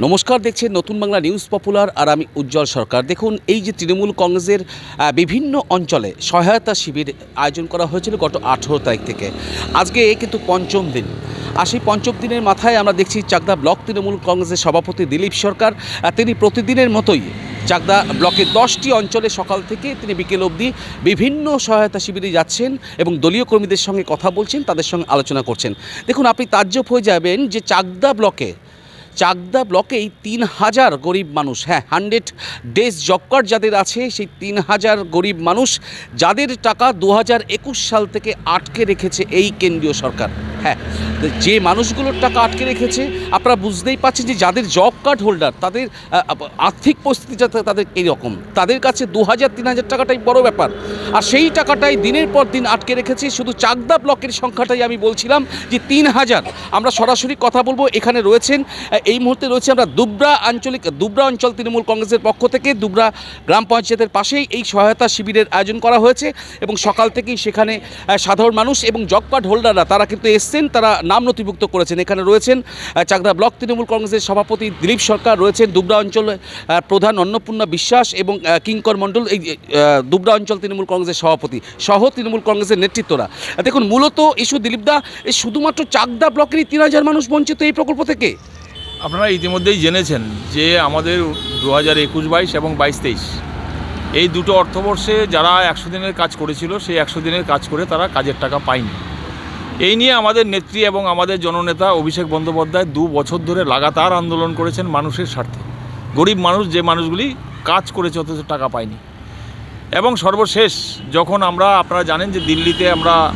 নমস্কার, দেখছেন নতুন বাংলা নিউজ পপুলার আর আমি উজ্জ্বল সরকার। দেখুন, এই যে তৃণমূল কংগ্রেসের বিভিন্ন অঞ্চলে সহায়তা শিবির আয়োজন করা হয়েছিল গত আঠেরো তারিখ থেকে। আজকে কিন্তু পঞ্চম দিন। আর সেই পঞ্চম দিনের মাথায় আমরা দেখছি চাকদা ব্লক তৃণমূল কংগ্রেসের সভাপতি দিলীপ সরকার তিনি প্রতিদিনের মতোই চাকদা ব্লকের দশটি অঞ্চলে সকাল থেকে তিনি বিকেল অবধি বিভিন্ন সহায়তা শিবিরে যাচ্ছেন এবং দলীয় কর্মীদের সঙ্গে কথা বলছেন, তাদের সঙ্গে আলোচনা করছেন। দেখুন, আপনি তাজ্জব হয়ে যাবেন যে চাকদা ব্লকে চাকদা ব্লকেই তিন হাজার গরিব মানুষ হ্যাঁ হান্ড্রেড ডেজ জব কার্ড যাদের আছে, সেই তিন হাজার গরিব মানুষ যাদের টাকা দু হাজার একুশ সাল থেকে আটকে রেখেছে এই কেন্দ্রীয় সরকার। হ্যাঁ যে মানুষগুলোর টাকা আটকে রেখেছে, আপনারা বুঝতেই পারছেন যে যাদের জব কার্ড হোল্ডার তাদের আর্থিক পরিস্থিতি যাতে তাদের এইরকম তাদের কাছে দু হাজার, তিন হাজার টাকাটাই বড় ব্যাপার। আর সেই টাকাটাই দিনের পর দিন আটকে রেখেছে, শুধু চাকদা ব্লকের সংখ্যাটাই আমি বলছিলাম যে তিন হাজার। আমরা সরাসরি কথা বলব, এখানে রয়েছেন এই মুহূর্তে রয়েছে আমরা দুবরা আঞ্চলিক, দুবরা অঞ্চল তৃণমূল কংগ্রেসের পক্ষ থেকে, দুবরা গ্রাম পঞ্চায়েতের পাশেই এই সহায়তা শিবিরের আয়োজন করা হয়েছে। এবং সকাল থেকেই সেখানে সাধারণ মানুষ এবং জব কার্ড হোল্ডাররা তারা কিন্তু এসছেন তারা নাম নথিভুক্ত করেছেন। এখানে রয়েছেন চাকদা ব্লক তৃণমূল কংগ্রেসের সভাপতি দিলীপ সরকার, রয়েছেন দুবরা অঞ্চলে প্রধান অন্নপূর্ণা বিশ্বাস এবং কিঙ্কর মণ্ডল, এই দুবরা অঞ্চল তৃণমূল কংগ্রেসের সভাপতি সহ তৃণমূল কংগ্রেসের নেতৃত্বরা। দেখুন, মূলত ইস্যু দিলীপদা এই শুধুমাত্র চাকদা ব্লকেরই তিন হাজার মানুষ বঞ্চিত এই প্রকল্প থেকে? আপনারা ইতিমধ্যেই জেনেছেন যে আমাদের দু হাজার একুশ বাইশ এবং বাইশ তেইশ, এই দুটো অর্থবর্ষে যারা একশো দিনের কাজ করেছিল, সেই একশো দিনের কাজ করে তারা কাজের টাকা পায়নি। এই নিয়ে আমাদের নেত্রী এবং আমাদের জননেতা অভিষেক বন্দ্যোপাধ্যায় দু বছর ধরে লাগাতার আন্দোলন করেছেন মানুষের স্বার্থে। গরিব মানুষ যে মানুষগুলি কাজ করেছে অথচ টাকা পায়নি। এবং সর্বশেষ যখন আমরা, আপনারা জানেন যে দিল্লিতে আমরা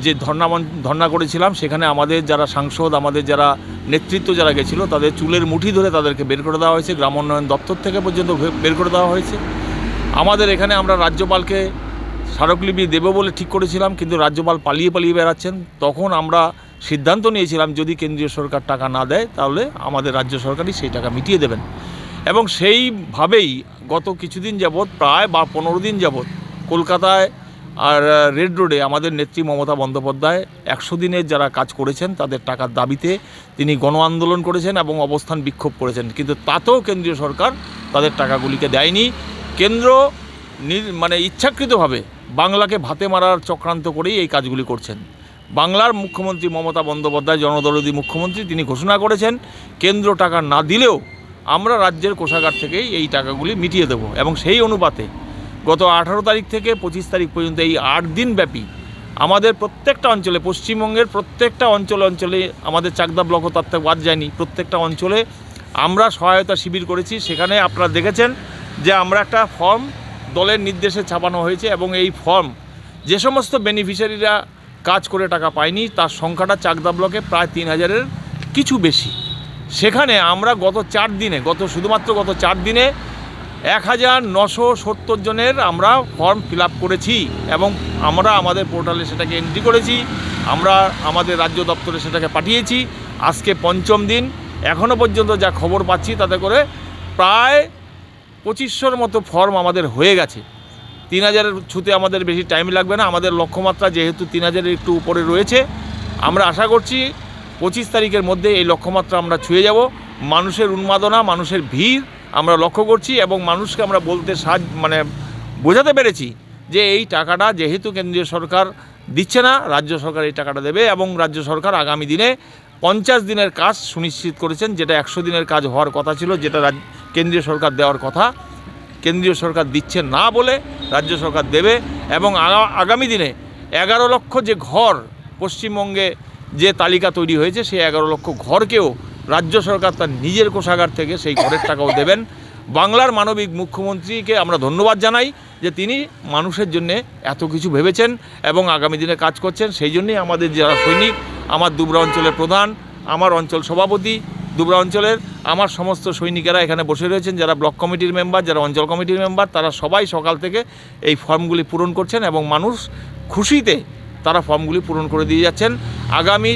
যে ধর্না ধর্না করেছিলাম, সেখানে আমাদের যারা সাংসদ, আমাদের যারা নেতৃত্ব যারা গেছিল, তাদের চুলের মুঠি ধরে তাদেরকে বের করে দেওয়া হয়েছে। গ্রাম উন্নয়ন দপ্তর থেকে পর্যন্ত বের করে দেওয়া হয়েছে। আমাদের এখানে আমরা রাজ্যপালকে স্মারকলিপি দেবো বলে ঠিক করেছিলাম, কিন্তু রাজ্যপাল পালিয়ে পালিয়ে বেড়াচ্ছেন। তখন আমরা সিদ্ধান্ত নিয়েছিলাম, যদি কেন্দ্রীয় সরকার টাকা না দেয়, তাহলে আমাদের রাজ্য সরকারই সেই টাকা মিটিয়ে দেবেন। এবং সেইভাবেই গত কিছুদিন যাবৎ, প্রায় বা পনেরো দিন যাবৎ, কলকাতায় আর রেড রোডে আমাদের নেত্রী মমতা বন্দ্যোপাধ্যায় একশো দিনের যারা কাজ করেছেন, তাদের টাকার দাবিতে তিনি গণ আন্দোলন করেছেন এবং অবস্থান বিক্ষোভ করেছেন। কিন্তু তাতেও কেন্দ্রীয় সরকার তাদের টাকাগুলিকে দেয়নি। কেন্দ্র মানে ইচ্ছাকৃতভাবে বাংলাকে ভাতে মারার চক্রান্ত করেই এই কাজগুলি করছেন। বাংলার মুখ্যমন্ত্রী মমতা বন্দ্যোপাধ্যায়, জনদরদী মুখ্যমন্ত্রী, তিনি ঘোষণা করেছেন, কেন্দ্র টাকা না দিলেও আমরা রাজ্যের কোষাগার থেকেই এই টাকাগুলি মিটিয়ে দেব। এবং সেই অনুপাতে গত আঠারো তারিখ থেকে পঁচিশ তারিখ পর্যন্ত এই আট দিন ব্যাপী আমাদের প্রত্যেকটা অঞ্চলে, পশ্চিমবঙ্গের প্রত্যেকটা অঞ্চলে অঞ্চলে আমাদের চাকদা ব্লকও তার থেকে বাদ যায়নি, প্রত্যেকটা অঞ্চলে আমরা সহায়তা শিবির করেছি। সেখানে আপনারা দেখেছেন যে আমরা একটা ফর্ম দলের নির্দেশে ছাপানো হয়েছে এবং এই ফর্ম যে সমস্ত বেনিফিশিয়ারিরা কাজ করে টাকা পায়নি, তার সংখ্যাটা চাকদা ব্লকে প্রায় তিন হাজারের কিছু বেশি। সেখানে আমরা গত চার দিনে, গত শুধুমাত্র গত চার দিনে এক হাজার নশো সত্তর জনের আমরা ফর্ম ফিল করেছি এবং আমরা আমাদের পোর্টালে সেটাকে এন্ট্রি করেছি, আমরা আমাদের রাজ্য দপ্তরে সেটাকে পাঠিয়েছি। আজকে পঞ্চম দিন এখনও পর্যন্ত যা খবর পাচ্ছি তাতে করে প্রায় পঁচিশশোর মতো ফর্ম আমাদের হয়ে গেছে। তিন হাজারের ছুতে আমাদের বেশি টাইম লাগবে না, আমাদের লক্ষ্যমাত্রা যেহেতু তিন হাজারের একটু উপরে রয়েছে। আমরা আশা করছি পঁচিশ তারিখের মধ্যে এই লক্ষ্যমাত্রা আমরা ছুঁয়ে যাব। মানুষের উন্মাদনা, মানুষের ভিড় আমরা লক্ষ্য করছি এবং মানুষকে আমরা বলতে সাহায্য মানে বোঝাতে পেরেছি যে এই টাকাটা যেহেতু কেন্দ্রীয় সরকার দিচ্ছে না, রাজ্য সরকার এই টাকাটা দেবে এবং রাজ্য সরকার আগামী দিনে পঞ্চাশ দিনের কাজ সুনিশ্চিত করেছেন, যেটা একশো দিনের কাজ হওয়ার কথা ছিল, যেটা কেন্দ্রীয় সরকার দেওয়ার কথা। কেন্দ্রীয় সরকার দিচ্ছে না বলে রাজ্য সরকার দেবে এবং আগামী দিনে এগারো লক্ষ যে ঘর পশ্চিমবঙ্গে যে তালিকা তৈরি হয়েছে, সেই এগারো লক্ষ ঘরকেও রাজ্য সরকার তার নিজের কোষাগার থেকে সেই ঘরের টাকাও দেবেন। বাংলার মানবিক মুখ্যমন্ত্রীকে আমরা ধন্যবাদ জানাই যে তিনি মানুষের জন্যে এত কিছু ভেবেছেন এবং আগামী দিনে কাজ করছেন। সেই জন্যই আমাদের যারা সৈনিক আমার দুবরা অঞ্চলের প্রধান, আমার অঞ্চল সভাপতি, দুবরা অঞ্চলের আমার সমস্ত সৈনিকেরা এখানে বসে রয়েছেন, যারা ব্লক কমিটির মেম্বার, যারা অঞ্চল কমিটির মেম্বার, তারা সবাই সকাল থেকে এই ফর্মগুলি পূরণ করছেন এবং মানুষ খুশিতে তারা ফর্মগুলি পূরণ করে দিয়ে যাচ্ছেন। আগামী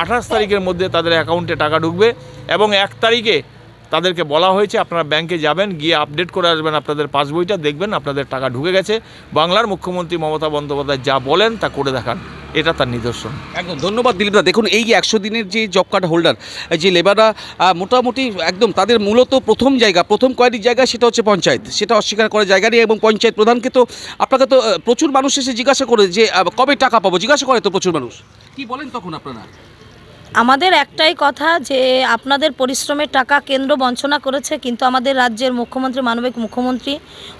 আঠাশ তারিখের মধ্যে তাদের অ্যাকাউন্টে টাকা ঢুকবে এবং এক তারিখে তাদেরকে বলা হয়েছে, আপনারা ব্যাংকে যাবেন, গিয়ে আপডেট করে আসবেন আপনাদের পাসবইটা, দেখবেন আপনাদের টাকা ঢুকে গেছে। বাংলার মুখ্যমন্ত্রী মমতা বন্দ্যোপাধ্যায় যা বলেন, তা করে দেখান। এটা তার নিদর্শন। একদম, ধন্যবাদ দিলীপদা দেখুন, এই একশো দিনের যে জব কার্ড হোল্ডার যে লেবাররা মোটামুটি একদম তাদের মূলত প্রথম জায়গা, প্রথম কয়েকটি জায়গা সেটা হচ্ছে পঞ্চায়েত। সেটা অস্বীকার করার জায়গা নেই এবং পঞ্চায়েত প্রধানকে তো আপনাকে তো প্রচুর মানুষ এসে জিজ্ঞাসা করে যে কবে টাকা পাবো? জিজ্ঞাসা করে তো প্রচুর মানুষ। কি বলেন তখন আপনারা? আমাদের একটাই কথা যে আপনাদের পরিশ্রমের টাকা কেন্দ্র বঞ্চনা করেছে, কিন্তু আমাদের রাজ্যের মুখ্যমন্ত্রী, মানবিক মুখ্যমন্ত্রী,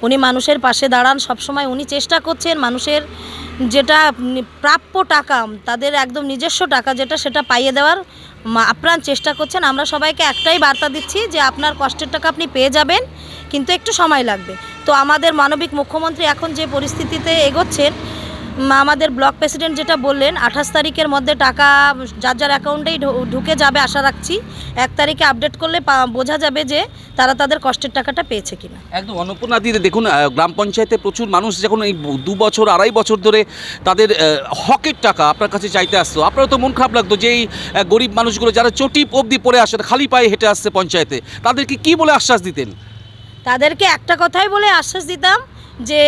উনি মানুষের পাশে দাঁড়ান, সবসময় উনি চেষ্টা করছেন মানুষের যেটা প্রাপ্য টাকা, তাদের একদম নিজস্ব টাকা যেটা, সেটা পাইয়ে দেওয়ার আপ্রাণ চেষ্টা করছেন। আমরা সবাইকে একটাই বার্তা দিচ্ছি যে আপনার কষ্টের টাকা আপনি পেয়ে যাবেন, কিন্তু একটু সময় লাগবে। তো আমাদের মানবিক মুখ্যমন্ত্রী এখন যে পরিস্থিতিতে এগোচ্ছেন আমাদের ব্লক প্রেসিডেন্ট যেটা বললেন আঠাশ তারিখের মধ্যে টাকা যার যার অ্যাকাউন্টেই ঢুকে যাবে আশা রাখছি। এক তারিখে আপডেট করলে বোঝা যাবে যে তারা তাদের কষ্টের টাকাটা পেয়েছে কিনা। একদম অন্নপূর্ণা দিদি দেখুন গ্রাম পঞ্চায়েতে প্রচুর মানুষ যখন এই দু বছর আড়াই বছর ধরে তাদের হকের টাকা আপনার কাছে চাইতে আসতো আপনারও তো মন খারাপ লাগতো যে এই গরিব মানুষগুলো যারা চটি অবধি পড়ে আসে খালি পায়ে হেঁটে আসছে পঞ্চায়েতে তাদেরকে কি বলে আশ্বাস দিতেন? তাদেরকে একটা কথাই বলে আশ্বাস দিতাম যে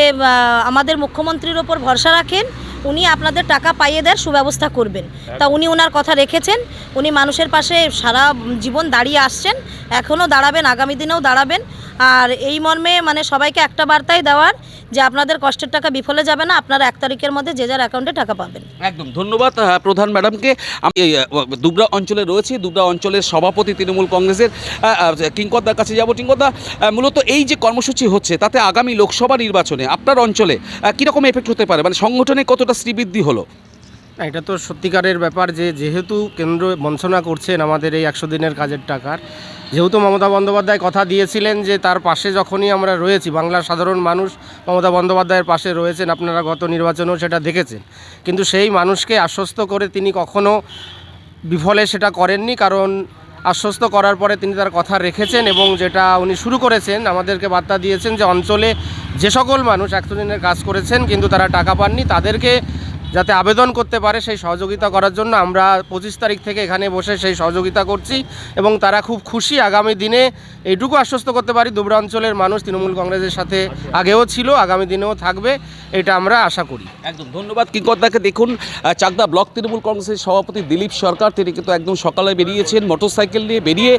আমাদের মুখ্যমন্ত্রীর ওপর ভরসা রাখেন উনি আপনাদের টাকা পাইয়ে দেওয়ার সুব্যবস্থা করবেন। তা উনি ওনার কথা রেখেছেন উনি মানুষের পাশে সারা জীবন দাঁড়িয়ে আসছেন এখনও দাঁড়াবেন আগামী দিনেও দাঁড়াবেন। আর এই মর্মে মানে সবাইকে একটা বার্তাই দেওয়ার যে আপনাদের কষ্টের টাকা বিফলে যাবে না আপনারা এক তারিখের মধ্যে যে যার অ্যাকাউন্টে টাকা পাবেন। একদম ধন্যবাদ প্রধান ম্যাডামকে। আমি দুবরা অঞ্চলে রয়েছি দুবরা অঞ্চলের সভাপতি তৃণমূল কংগ্রেসের আহ, কাছে যাব। কিঙ্কদা মূলত এই যে কর্মসূচি হচ্ছে তাতে আগামী লোকসভা নির্বাচনে আপনার অঞ্চলে কীরকম এফেক্ট হতে পারে? মানে সংগঠনে কতটা শ্রীবৃদ্ধি হলো? এটা তো সত্যিকারের ব্যাপার যে, যেহেতু কেন্দ্র বঞ্চনা করছেন আমাদের এই একশো দিনের কাজের টাকার, যেহেতু মমতা বন্দ্যোপাধ্যায় কথা দিয়েছিলেন যে, তার পাশে যখনই আমরা রয়েছি, বাংলার সাধারণ মানুষ মমতা বন্দ্যোপাধ্যায়ের পাশে রয়েছেন, আপনারা গত নির্বাচনেও সেটা দেখেছেন। কিন্তু সেই মানুষকে আশ্বস্ত করে তিনি কখনো বিফলে সেটা করেননি, কারণ আশ্বস্ত করার পরে তিনি তার কথা রেখেছেন এবং যেটা উনি শুরু করেছেন, আমাদেরকে বার্তা দিয়েছেন যে, অঞ্চলে যে সকল মানুষ একশো দিনের কাজ করেছেন, কিন্তু তারা টাকা পাননি, তাদেরকে যাতে আবেদন করতে পারে সেই সহযোগিতা করার জন্য আমরা পঁচিশ তারিখ থেকে এখানে বসে সেই সহযোগিতা করছি এবং তারা খুব খুশি আগামী দিনে এইটুকু আশ্বস্ত করতে পারি দুবরা অঞ্চলের মানুষ তৃণমূল কংগ্রেসের সাথে আগেও ছিল, আগামী দিনেও থাকবে, এটা আমরা আশা করি। একদম, ধন্যবাদ কিঙ্করদাকে দেখুন চাকদা ব্লক তৃণমূল কংগ্রেসের সভাপতি দিলীপ সরকার, তিনি কিন্তু একদম সকালে বেরিয়েছেন, মোটরসাইকেল নিয়ে বেরিয়ে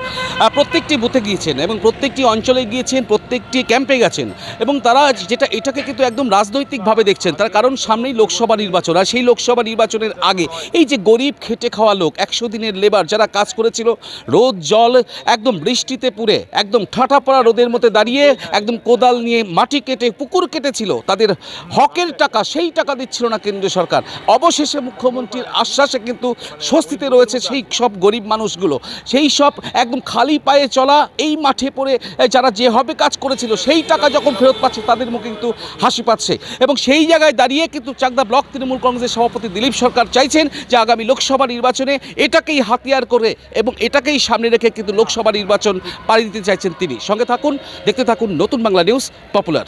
প্রত্যেকটি বুথে গিয়েছেন এবং প্রত্যেকটি অঞ্চলে গিয়েছেন, প্রত্যেকটি ক্যাম্পে গেছেন এবং তারা যেটা, এটাকে কিন্তু একদম রাজনৈতিকভাবে দেখছেন, তার কারণ সামনেই লোকসভা নির্বাচন সেই লোকসভা নির্বাচনের আগে এই যে গরিব খেটে খাওয়া লোক, একশো দিনের লেবার যারা কাজ করেছিল, রোদ, জল একদম বৃষ্টিতে পুড়ে, একদম ঠাটা পড়া রোদের মধ্যে দাঁড়িয়ে, একদম কোদাল নিয়ে মাটি কেটে, পুকুর কেটেছিল, তাদের হকের টাকা সেই টাকা দিচ্ছিল না কেন্দ্রীয় সরকার। অবশেষে মুখ্যমন্ত্রীর আশ্বাসে কিন্তু স্বস্তিতে রয়েছে সেই সব গরিব মানুষগুলো। সেই সব একদম খালি পায়ে চলা, এই মাঠে পড়ে যারা যেভাবে কাজ করেছিল, সেই টাকা যখন ফেরত পাচ্ছে, তাদের মুখে কিন্তু হাসি পাচ্ছে। এবং সেই জায়গায় দাঁড়িয়ে কিন্তু চাকদা ব্লক তৃণমূল কংগ্রেসের সভাপতি দিলীপ সরকার চাইছেন যে আগামী লোকসভা নির্বাচনে এটাকেই হাতিয়ার করে এবং এটাকেই সামনে রেখে কিন্তু লোকসভা নির্বাচন পাড়ি দিতে চাইছেন তিনি। সঙ্গে থাকুন দেখতে থাকুন নতুন বাংলা নিউজ পপুলার।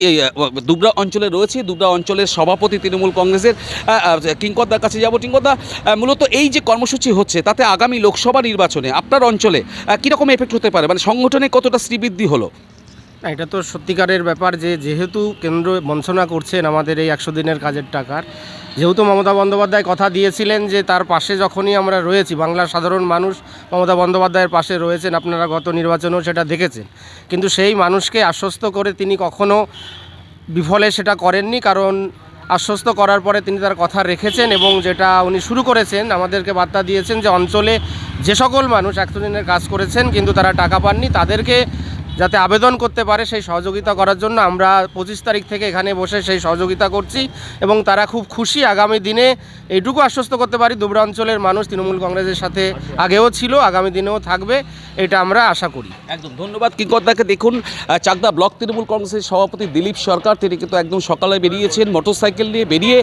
এই দুবরা অঞ্চলে রয়েছে দুবরা অঞ্চলের সভাপতি তৃণমূল কংগ্রেসের আহ, কাছে যাব। কিঙ্করদা মূলত এই যে কর্মসূচি হচ্ছে তাতে আগামী লোকসভা নির্বাচনে আপনার অঞ্চলে কীরকম এফেক্ট হতে পারে? মানে সংগঠনে কতটা শ্রীবৃদ্ধি হলো? এটা তো সত্যিকারের ব্যাপার যে যেহেতু কেন্দ্র বঞ্চনা করছেন আমাদের এই একশো দিনের কাজের টাকার, যেহেতু মমতা বন্দ্যোপাধ্যায় কথা দিয়েছিলেন যে তার পাশে যখনই আমরা রয়েছি, বাংলার সাধারণ মানুষ মমতা বন্দ্যোপাধ্যায়ের পাশে রয়েছেন, আপনারা গত নির্বাচনেও সেটা দেখেছেন। কিন্তু সেই মানুষকে আশ্বস্ত করে তিনি কখনো বিফলে সেটা করেননি, কারণ আশ্বস্ত করার পরে তিনি তার কথা রেখেছেন এবং যেটা উনি শুরু করেছেন, আমাদেরকে বার্তা দিয়েছেন যে অঞ্চলে যে সকল মানুষ একশো দিনের কাজ করেছেন, কিন্তু তারা টাকা পাননি, তাদেরকে যাতে আবেদন করতে পারে সেই সহযোগিতা করার জন্য আমরা পঁচিশ তারিখ থেকে এখানে বসে সেই সহযোগিতা করছি এবং তারা খুব খুশি আগামী দিনে এইটুকু আশ্বস্ত করতে পারি দুবরা অঞ্চলের মানুষ তৃণমূল কংগ্রেসের সাথে আগেও ছিল, আগামী দিনেও থাকবে, এটা আমরা আশা করি। একদম, ধন্যবাদ কিঙ্করদাকে দেখুন চাকদা ব্লক তৃণমূল কংগ্রেসের সভাপতি দিলীপ সরকার, তিনি কিন্তু একদম সকালে বেরিয়েছেন, মোটরসাইকেল নিয়ে বেরিয়ে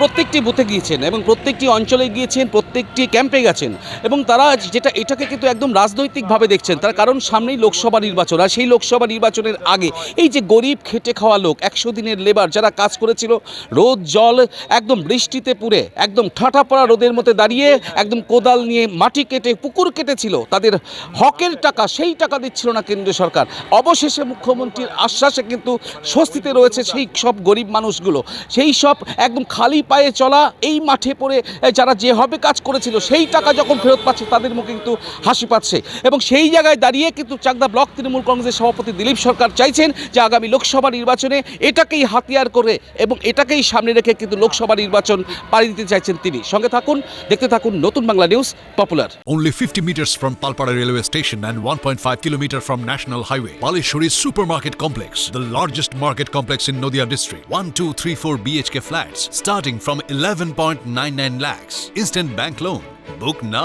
প্রত্যেকটি বুথে গিয়েছেন এবং প্রত্যেকটি অঞ্চলে গিয়েছেন, প্রত্যেকটি ক্যাম্পে গেছেন এবং তারা যেটা, এটাকে কিন্তু একদম রাজনৈতিকভাবে দেখছেন। তার কারণ সামনেই লোকসভা নির্বাচন না, সেই লোকসভা নির্বাচনের আগে। এই যে গরিব খেটে খাওয়া লোক, একশো দিনের লেবার যারা কাজ করেছিল, রোদ, জল, একদম বৃষ্টিতে পুড়ে, একদম ঠাঁটা পড়া রোদের মধ্যে দাঁড়িয়ে, একদম কোদাল নিয়ে মাটি কেটে, পুকুর কেটেছিল, তাদের হকের টাকা, সেই টাকা দিচ্ছিল না কেন্দ্রীয় সরকার। অবশেষে মুখ্যমন্ত্রীর আশ্বাসে কিন্তু স্বস্তিতে রয়েছে সেই সব গরিব মানুষগুলো। সেই সব একদম খালি পায়ে চলা, এই মাঠে পড়ে যারা যেভাবে কাজ করেছিল, সেই টাকা যখন ফেরত পাচ্ছে, তাদের মুখে কিন্তু হাসি পাচ্ছে। এবং সেই জায়গায় দাঁড়িয়ে কিন্তু চাকদা ব্লক তৃণমূল কংগ্রেস সভাপতি দিলীপ সরকার চাইছেন যে আগামী লোকসভা নির্বাচনে এটাকেই হাতিয়ার করে এবং এটাকেই সামনে রেখে কিন্তু লোকসভা নির্বাচন পাড়ি দিতে চাইছেন তিনি। সঙ্গে থাকুন, দেখতে থাকুন নতুন Bangla news, popular. Only fifty metres from Palpara railway station and one point five kilometre from national highway Baleshwari super market complex the largest market complex in Nadia district one two three four BHK flats starting from eleven point nine nine lakhs instant bank loan book না